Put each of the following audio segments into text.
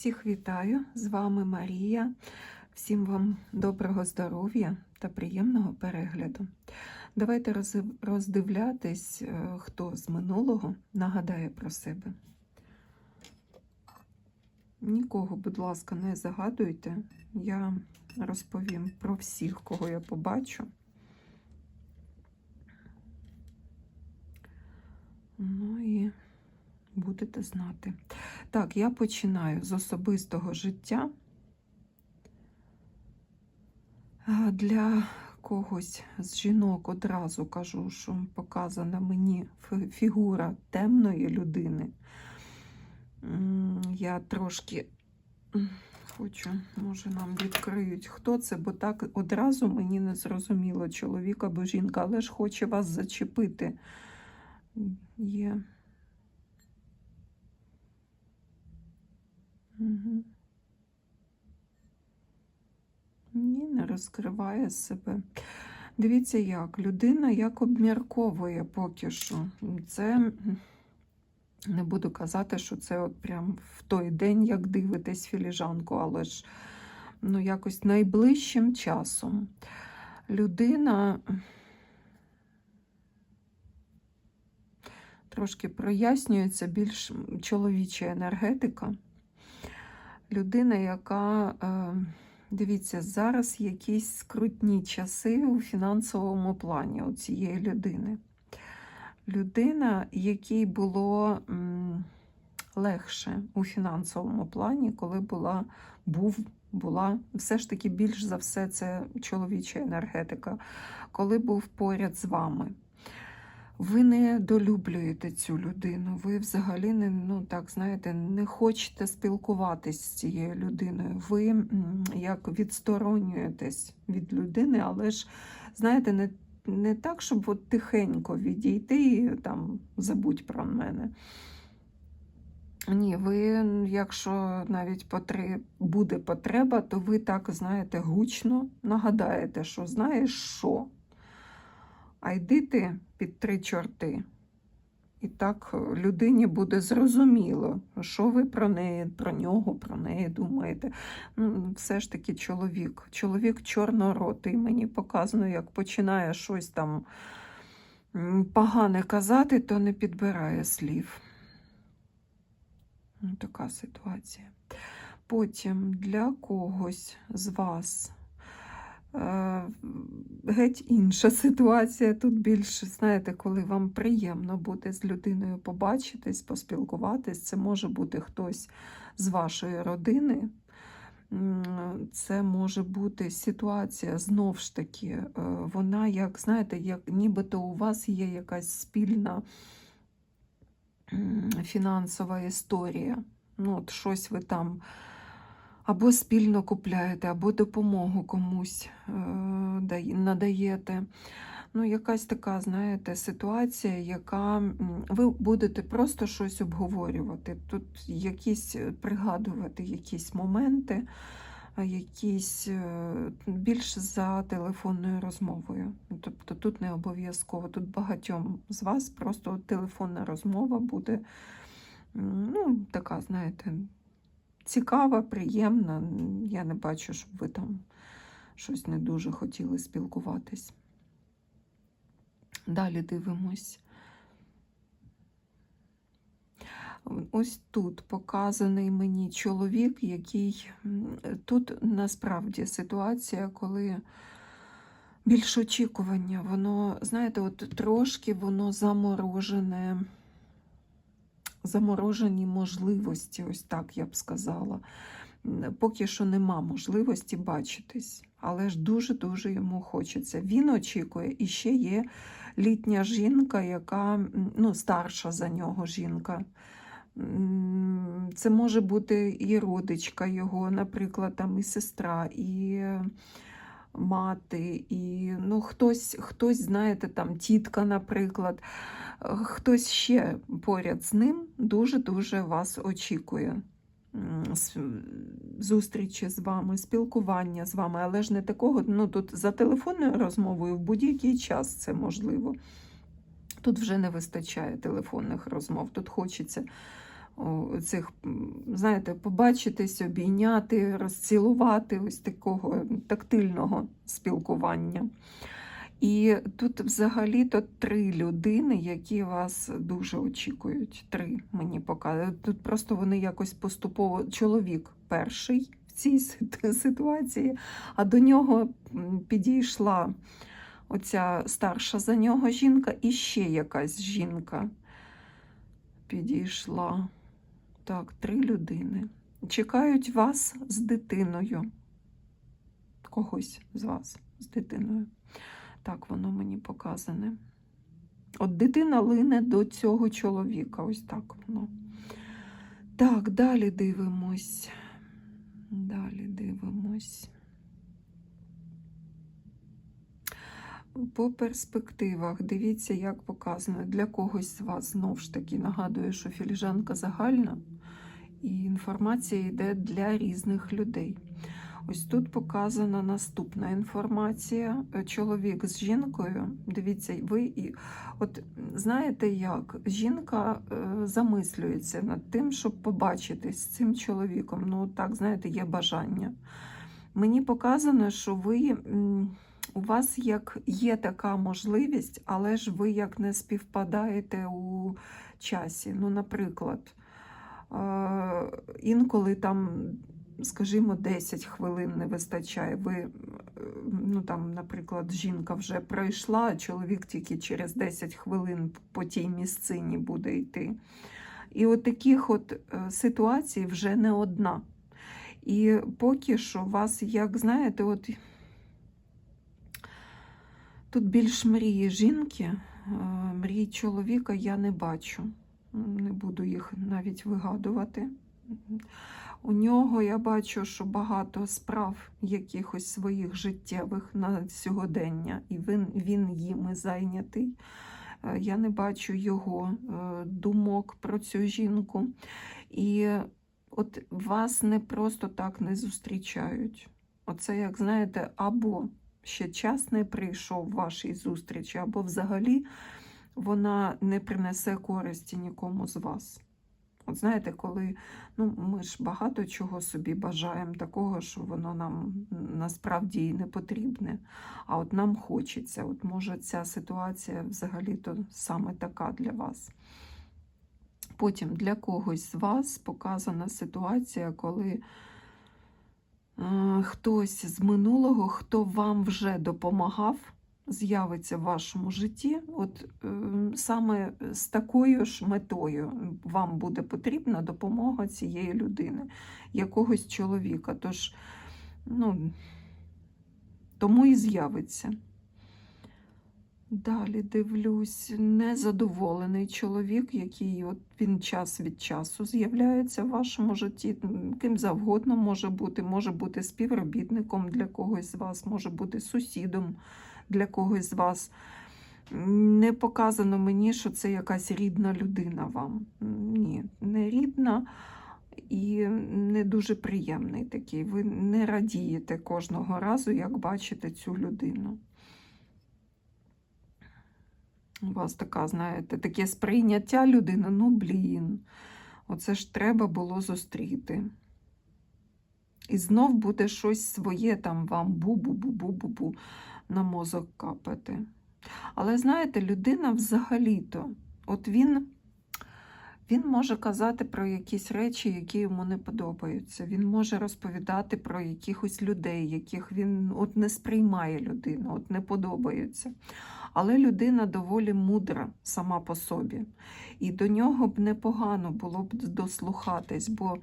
Всіх вітаю! З вами Марія. Всім вам доброго здоров'я та приємного перегляду. Давайте роздивлятись, е, хто з минулого нагадає про себе. Нікого, будь ласка, не загадуйте. Я розповім про всіх, кого я побачу. Ну і будете знати. Так, я починаю з особистого життя. Для когось з жінок одразу кажу, що показана мені фігура темної людини. Я трошки хочу, може, нам відкриють, хто це, бо так одразу мені не зрозуміло, чоловік або жінка, але ж хоче вас зачепити. Є. Ні, не розкриває себе. Дивіться, як людина як обмірковує поки що. Це не буду казати, що це от прям в той день, як дивитесь філіжанку, але ж ну, якось найближчим часом. Людина трошки прояснюється більш чоловіча енергетика. Людина, яка, е, дивіться, зараз якісь скрутні часи у фінансовому плані у цієї людини. Людина, якій було легше у фінансовому плані, коли була, був, була, все ж таки більш за все, це чоловіча енергетика, коли був поряд з вами. Ви не долюблюєте цю людину, ви взагалі не, ну так знаєте, не хочете спілкуватись з цією людиною. Ви як відсторонюєтесь від людини, але ж знаєте, не, не так, щоб от тихенько відійти і там забудь про мене. Ні, ви, якщо навіть потре- буде потреба, то ви так, знаєте, гучно нагадаєте, що знаєш що. А йди ти під три чорти. І так людині буде зрозуміло, що ви про неї, про нього, про неї думаєте. Ну, все ж таки чоловік. Чоловік чорноротий. Мені показано, як починає щось там погане казати, то не підбирає слів. Така ситуація. Потім для когось з вас е, геть інша ситуація. Тут більше, знаєте, коли вам приємно буде з людиною побачитись, поспілкуватись, це може бути хтось з вашої родини. Це може бути ситуація знов ж таки, е, вона, як знаєте, як нібито у вас є якась спільна фінансова історія. Ну, от щось ви там або спільно купляєте, або допомогу комусь е, надаєте. Ну, якась така, знаєте, ситуація, яка ви будете просто щось обговорювати. Тут якісь е, пригадувати якісь моменти, якісь е, більш за телефонною розмовою. Тобто тут не обов'язково, тут багатьом з вас просто телефонна розмова буде ну, така, знаєте, цікава, приємна. Я не бачу, щоб ви там щось не дуже хотіли спілкуватись. Далі дивимось. Ось тут показаний мені чоловік, який тут насправді ситуація, коли більш очікування, воно, знаєте, от трошки воно заморожене, заморожені можливості, ось так я б сказала. Поки що нема можливості бачитись, але ж дуже-дуже йому хочеться. Він очікує, і ще є літня жінка, яка ну, старша за нього жінка. Це може бути і родичка його, наприклад, там і сестра, і мати, і ну, хтось, хтось, знаєте, там тітка, наприклад, Е, хтось ще поряд з ним дуже-дуже вас очікує. Зустрічі з вами, спілкування з вами, але ж не такого, ну тут за телефонною розмовою в будь-який час це можливо. Тут вже не вистачає телефонних розмов, тут хочеться цих, знаєте, побачитись, обійняти, розцілувати ось такого тактильного спілкування. І тут взагалі-то три людини, які вас дуже очікують. Три мені показують. Тут просто вони якось поступово. Чоловік перший в цій ситуації, а до нього підійшла оця старша за нього жінка і ще якась жінка підійшла. Так, три людини. Чекають вас з дитиною. Когось з вас з дитиною. Так воно мені показане. От дитина лине до цього чоловіка. Ось так воно. Так, далі дивимось. Далі дивимось. По перспективах, дивіться, як показано. Для когось з вас знову ж таки нагадую, що філіжанка загальна, і інформація йде для різних людей. Ось тут показана наступна інформація. Чоловік з жінкою. Дивіться, ви і от знаєте як? Жінка е, замислюється над тим, щоб побачитись з цим чоловіком. Ну, так, знаєте, є бажання. Мені показано, що ви. У вас як є така можливість, але ж ви як не співпадаєте у часі. Ну, наприклад, е, інколи там скажімо, 10 хвилин не вистачає. Ви, е, ну там, наприклад, жінка вже пройшла, а чоловік тільки через 10 хвилин по тій місцині буде йти. І от таких от е, ситуацій вже не одна. І поки що вас, як знаєте, от тут більш мрії жінки, е, мрій чоловіка я не бачу. Не буду їх навіть вигадувати. У нього я бачу, що багато справ якихось своїх життєвих на сьогодення, і він, він їми зайнятий. Е, Я не бачу його е, думок про цю жінку. І от вас не просто так не зустрічають. Оце, як знаєте, або ще час не прийшов вашій зустрічі, або взагалі вона не принесе користі нікому з вас. От знаєте, коли ну, ми ж багато чого собі бажаємо, такого, що воно нам насправді і не потрібне. А от нам хочеться. От може ця ситуація взагалі-то саме така для вас. Потім для когось з вас показана ситуація, коли хтось з минулого, хто вам вже допомагав, з'явиться в вашому житті, от е, саме з такою ж метою вам буде потрібна допомога цієї людини, якогось чоловіка. Тож, ну, тому і з'явиться. Далі дивлюсь, незадоволений чоловік, який от він час від часу з'являється в вашому житті, ким завгодно може бути, може бути співробітником для когось з вас, може бути сусідом для когось з вас. Не показано мені, що це якась рідна людина вам. Ні, не рідна і не дуже приємний такий. Ви не радієте кожного разу, як бачите цю людину. У вас така, знаєте, таке сприйняття людини, ну блін, оце ж треба було зустріти. І знов буде щось своє там вам бу-бу-бу-бу-бу-бу на мозок капати. Але знаєте, людина взагалі-то, от він, він може казати про якісь речі, які йому не подобаються. Він може розповідати про якихось людей, яких він от не сприймає людину, от не подобаються. Але людина доволі мудра сама по собі. І до нього б непогано було б дослухатись, бо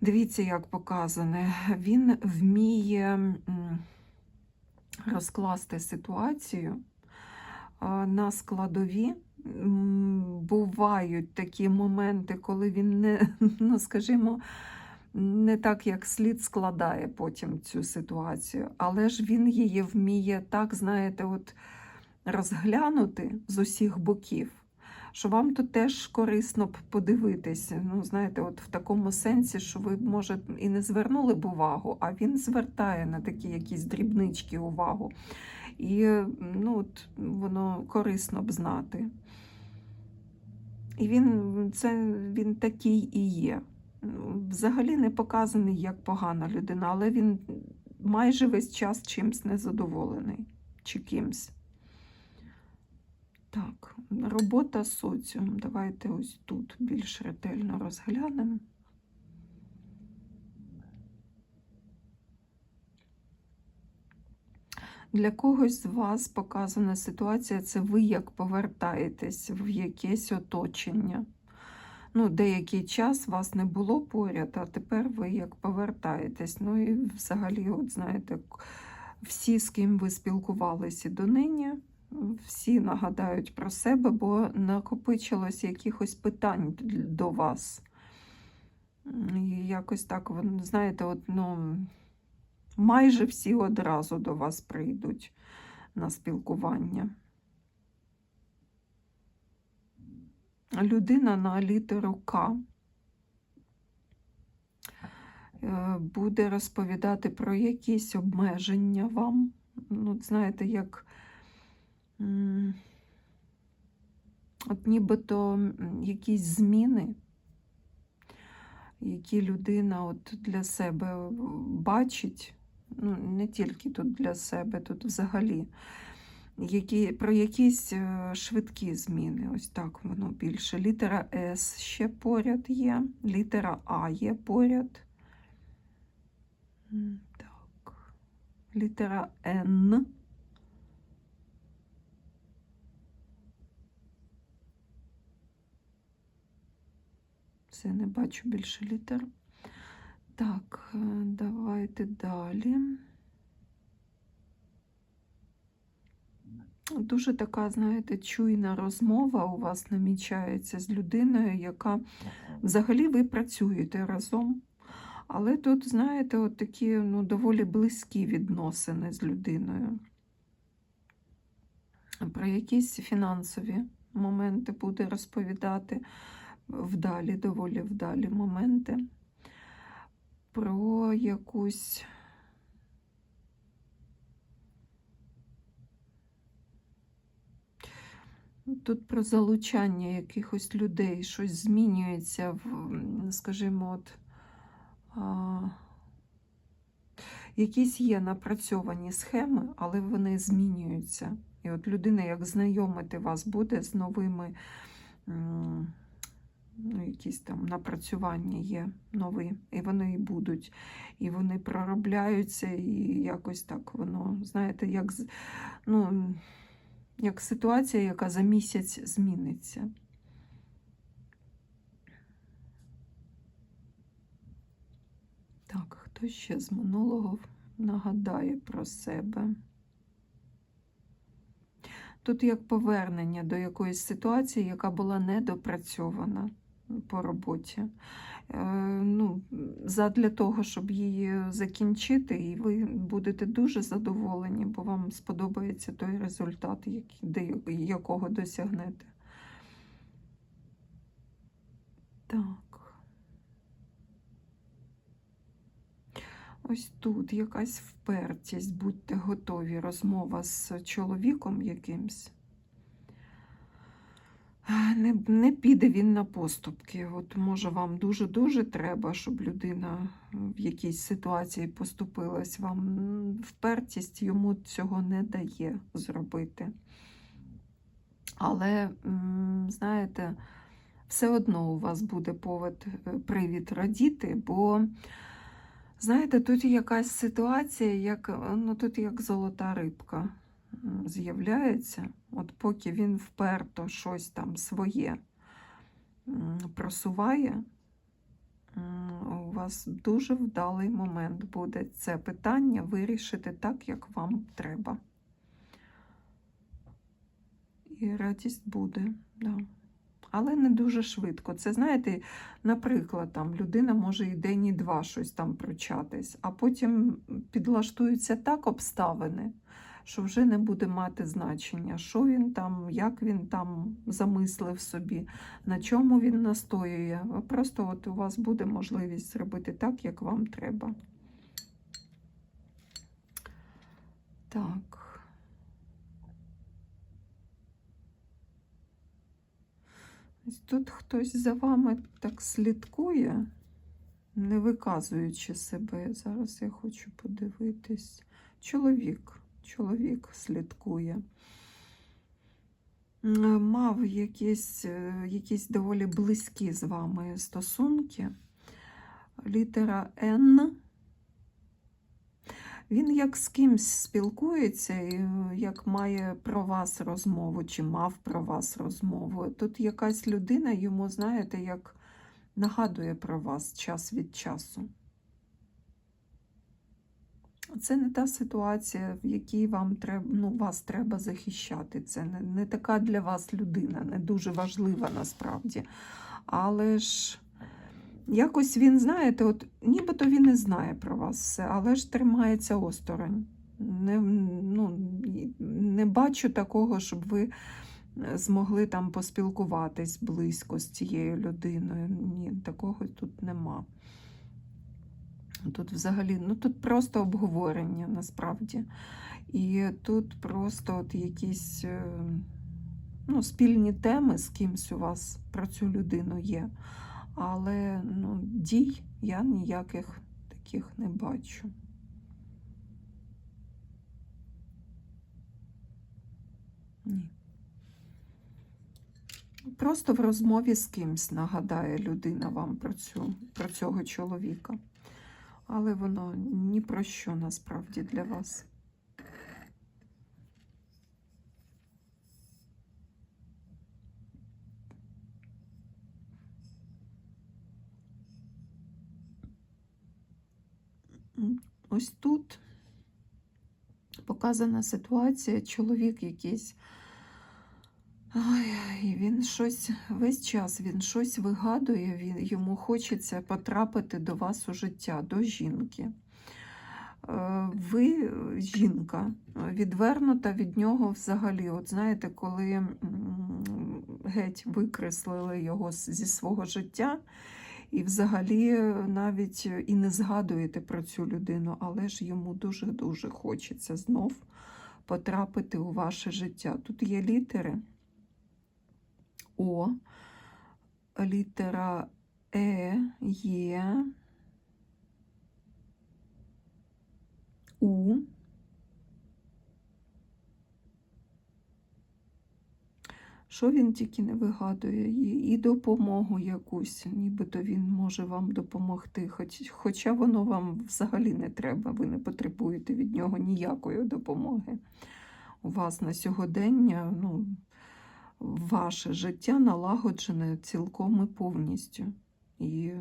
дивіться, як показане, він вміє розкласти ситуацію на складові. Бувають такі моменти, коли він не, ну скажімо, не так як слід складає потім цю ситуацію, але ж він її вміє так, знаєте, от розглянути з усіх боків, що вам тут теж корисно б подивитися. Ну, знаєте, от в такому сенсі, що ви, може, і не звернули б увагу, а він звертає на такі якісь дрібнички увагу. І ну, от, воно корисно б знати. І він, це, він такий і є. Взагалі не показаний як погана людина, але він майже весь час чимсь незадоволений чи кимсь. Так, робота соціум. Давайте ось тут більш ретельно розглянемо. Для когось з вас показана ситуація це ви як повертаєтесь в якесь оточення. Ну, Деякий час вас не було поряд, а тепер ви як повертаєтесь. Ну і взагалі, от знаєте, всі, з ким ви спілкувалися донині, всі нагадають про себе, бо накопичилось якихось питань до вас. І якось так, знаєте, от, ну, майже всі одразу до вас прийдуть на спілкування. Людина на літеру К е, буде розповідати про якісь обмеження вам. Ну, знаєте, як от нібито якісь зміни, які людина от для себе бачить, ну, не тільки тут для себе, тут взагалі, які, про якісь е, швидкі зміни. Ось так воно більше. Літера С ще поряд є, літера А є поряд. Так. Літера Н. Все, не бачу більше літер. Так, е, давайте далі. Дуже така, знаєте, чуйна розмова у вас намічається з людиною, яка взагалі ви працюєте разом. Але тут, знаєте, от такі ну, доволі близькі відносини з людиною. Про якісь фінансові моменти буде розповідати вдалі, доволі вдалі моменти. Про якусь. Тут про залучання якихось людей, щось змінюється в, скажімо, от, а, якісь є напрацьовані схеми, але вони змінюються. І от людина, як знайомити вас буде з новими, ну, якісь там напрацювання є нові, і вони і будуть, і вони проробляються, і якось так воно, знаєте, як ну, як ситуація, яка за місяць зміниться. Так, хто ще з минулого нагадає про себе? Тут як повернення до якоїсь ситуації, яка була недопрацьована по роботі. Е, ну, Задля того, щоб її закінчити, і ви будете дуже задоволені, бо вам сподобається той результат, якого досягнете. Так. Ось тут якась впертість, будьте готові, розмова з чоловіком якимсь не не піде він на поступки. От Може, вам дуже-дуже треба, щоб людина в якійсь ситуації поступилась. Вам впертість йому цього не дає зробити. Але, знаєте, все одно у вас буде повод, е, привід радіти, бо, знаєте, тут якась ситуація, як, ну, тут як золота рибка з'являється, от поки він вперто щось там своє просуває, у вас дуже вдалий момент буде це питання вирішити так, як вам треба. І радість буде, да. але не дуже швидко. Це, знаєте, наприклад, там людина може і день, і два щось там пручатись, а потім підлаштуються так обставини, що вже не буде мати значення, що він там, як він там замислив собі, на чому він настоює. Просто от у вас буде можливість зробити так, як вам треба. Так. Тут хтось за вами так слідкує, не виказуючи себе. Зараз я хочу подивитись. Чоловік, чоловік слідкує. Мав якісь, е, якісь доволі близькі з вами стосунки. Літера Н. Він як з кимсь спілкується, е, як має про вас розмову, чи мав про вас розмову. Тут якась людина йому, знаєте, як нагадує про вас час від часу. Це не та ситуація, в якій вам треба, ну, вас треба захищати. Це не, не така для вас людина, не дуже важлива насправді. Але ж якось він, знаєте, от нібито він не знає про вас все, але ж тримається осторонь. Не, ну, не бачу такого, щоб ви змогли там поспілкуватись близько з цією людиною. Ні, такого тут нема. Тут взагалі, ну тут просто обговорення насправді. І тут просто от якісь е, ну, спільні теми з кимсь у вас про цю людину є. Але ну, дій я ніяких таких не бачу. Ні. Просто в розмові з кимсь нагадає людина вам про, цю, про цього чоловіка. Але воно ні про що насправді для вас. Ось тут показана ситуація, чоловік якийсь. Ой, він щось весь час він щось вигадує, він, йому хочеться потрапити до вас у життя, до жінки. Е, Ви, жінка, відвернута від нього взагалі. От знаєте, коли геть викреслили його зі свого життя, і взагалі навіть і не згадуєте про цю людину, але ж йому дуже-дуже хочеться знов потрапити у ваше життя. Тут є літери. О, літера Е, Є, У. Що він тільки не вигадує, і, допомогу якусь, нібито він може вам допомогти, хоч, хоча воно вам взагалі не треба, ви не потребуєте від нього ніякої допомоги. У вас на сьогодення ну, ваше життя налагоджене цілком і повністю. І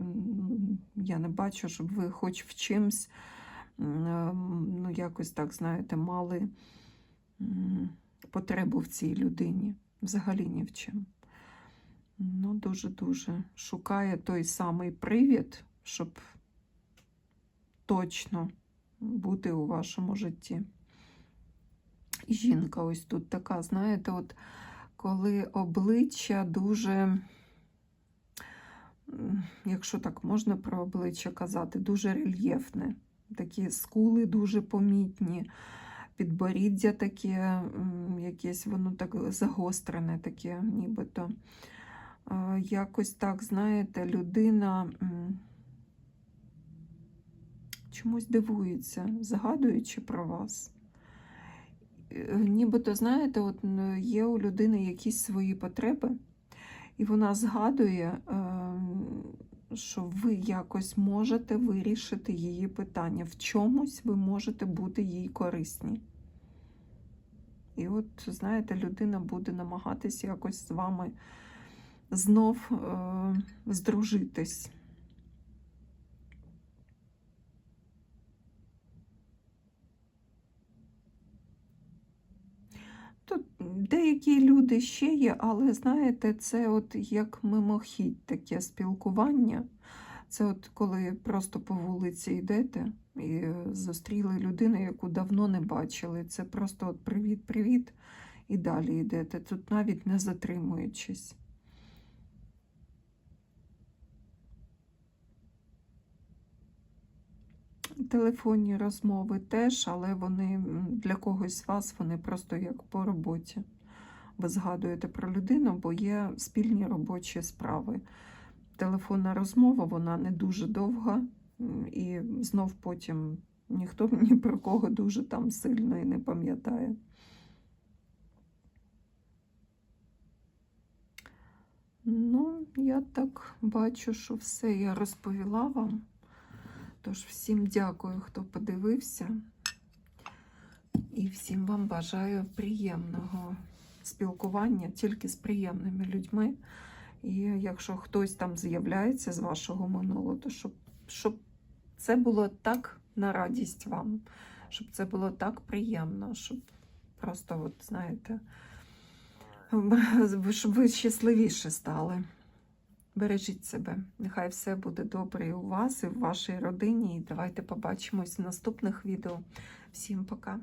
я не бачу, щоб ви хоч в чимсь, ем, ну, якось так, знаєте, мали потребу в цій людині. Взагалі ні в чим. Ну, дуже-дуже шукає той самий привід, щоб точно бути у вашому житті. І жінка ось тут така, знаєте, от коли обличчя дуже, якщо так можна про обличчя казати, дуже рельєфне. Такі скули дуже помітні, підборіддя таке, якесь воно так загострене, таке, нібито. Якось так, знаєте, людина чомусь дивується, згадуючи про вас. Е, Нібито, знаєте, от є у людини якісь свої потреби, і вона згадує, ем, що ви якось можете вирішити її питання. В чомусь ви можете бути їй корисні. І от, знаєте, людина буде намагатись якось з вами знов е, здружитись. Тут деякі люди ще є, але знаєте, це от як мимохідь таке спілкування. Це от коли просто по вулиці йдете і зустріли людину, яку давно не бачили. Це просто от привіт-привіт, і далі йдете. Тут навіть не затримуючись. Телефонні розмови теж, але вони для когось з вас вони просто як по роботі. ви згадуєте про людину, бо є спільні робочі справи. Телефонна розмова, вона не дуже довга, і знов потім ніхто ні про кого дуже там сильно і не пам'ятає. Ну, я так бачу, що все я розповіла вам. Тож всім дякую, хто подивився. І всім вам бажаю приємного спілкування тільки з приємними людьми. І якщо хтось там з'являється з вашого минулого, то щоб, щоб це було так на радість вам, щоб це було так приємно, щоб просто, от, знаєте, щоб ви щасливіше стали. Бережіть себе. Нехай все буде добре і у вас, і в вашій родині. І давайте побачимось в наступних відео. Всім пока!